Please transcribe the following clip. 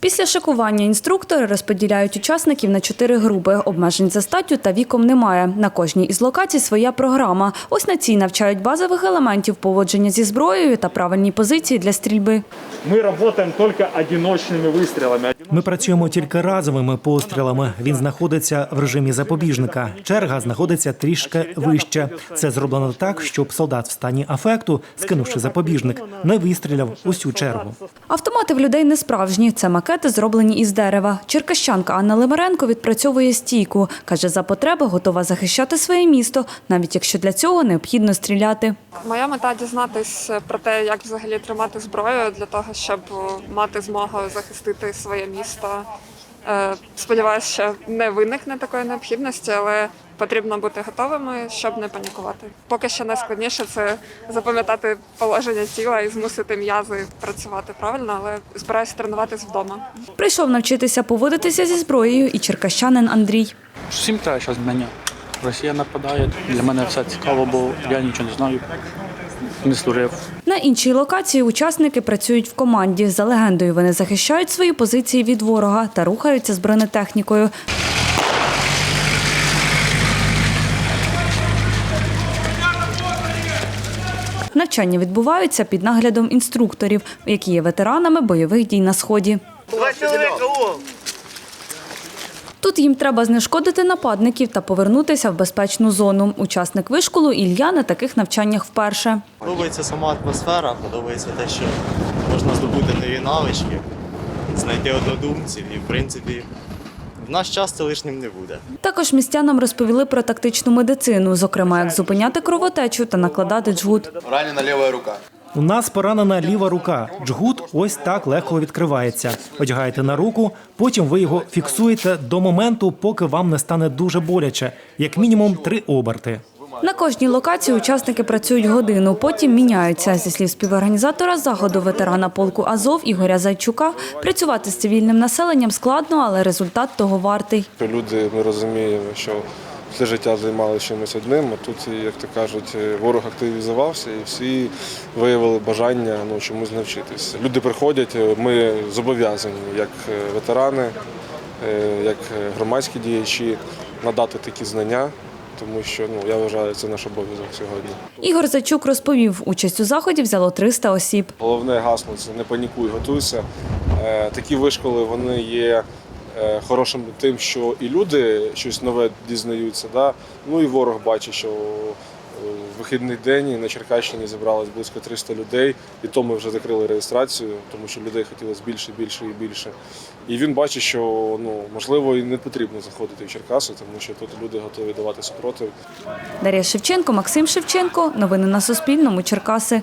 Після шикування інструктори розподіляють учасників на чотири групи. Обмежень за статтю та віком немає. На кожній із локацій своя програма. Ось на цій навчають базових елементів поводження зі зброєю та правильній позиції для стрільби. Мы работаем только одиночными выстрелами. Ми працюємо тільки разовими пострілами. Він знаходиться в режимі запобіжника. Черга знаходиться трішки вище. Це зроблено так, щоб солдат в стані афекту, скинувши запобіжник, не вистріляв усю чергу. Автомати в людей не справжні. Це макети, зроблені із дерева. Черкащанка Анна Лимаренко відпрацьовує стійку. Каже, за потреби готова захищати своє місто, навіть якщо для цього необхідно стріляти. Моя мета дізнатись про те, як взагалі тримати зброю для того, щоб мати змогу захистити своє місто. Е, Сподіваюся, що не виникне такої необхідності, але потрібно бути готовими, щоб не панікувати. Поки що найскладніше це запам'ятати положення тіла і змусити м'язи працювати правильно, але збираюся тренуватись вдома. Прийшов навчитися поводитися зі зброєю і черкащанин Андрій. Всім треба зараз знання. Росія нападає. Для мене все цікаво, бо я нічого не знаю. Не служив. На іншій локації учасники працюють в команді. За легендою, вони захищають свої позиції від ворога та рухаються з бронетехнікою. Навчання відбуваються під наглядом інструкторів, які є ветеранами бойових дій на сході. Тут їм треба знешкодити нападників та повернутися в безпечну зону. Учасник вишколу Ілля на таких навчаннях вперше. Подобається сама атмосфера, подобається те, що можна здобути нові навички, знайти однодумців і, в принципі, в наш час це лишнім не буде. Також містянам розповіли про тактичну медицину, зокрема, як зупиняти кровотечу та накладати джгут. Ранена левая рука. У нас поранена ліва рука. Джгут ось так легко відкривається. Одягаєте на руку, потім ви його фіксуєте до моменту, поки вам не стане дуже боляче, як мінімум три оберти. На кожній локації учасники працюють годину, потім міняються. Зі слів співорганізатора заходу ветерана полку Азов Ігоря Зайчука, працювати з цивільним населенням складно, але результат того вартий. Люди, ми розуміємо, що все життя займалися чимось одним, а тут, як то кажуть, ворог активізувався і всі виявили бажання ну, чомусь навчитися. Люди приходять, ми зобов'язані, як ветерани, е, як громадські діячі, надати такі знання, тому що ну, я вважаю, це наш обов'язок сьогодні. Ігор Зайчук розповів, участь у заході взяло 300 осіб. Головне гасло це не панікуй, готуйся. Е, Такі вишколи вони є е, хорошим тим, що і люди щось нове дізнаються. Да? Ну і ворог бачить, що е, в вихідний день на Черкащині зібралось близько 300 людей, і то ми вже закрили реєстрацію, тому що людей хотілося більше, більше і більше. І він бачить, що ну можливо і не потрібно заходити в Черкаси, тому що тут люди готові давати супротив. Дар'я Шевченко, Максим Шевченко. Новини на Суспільному. Черкаси.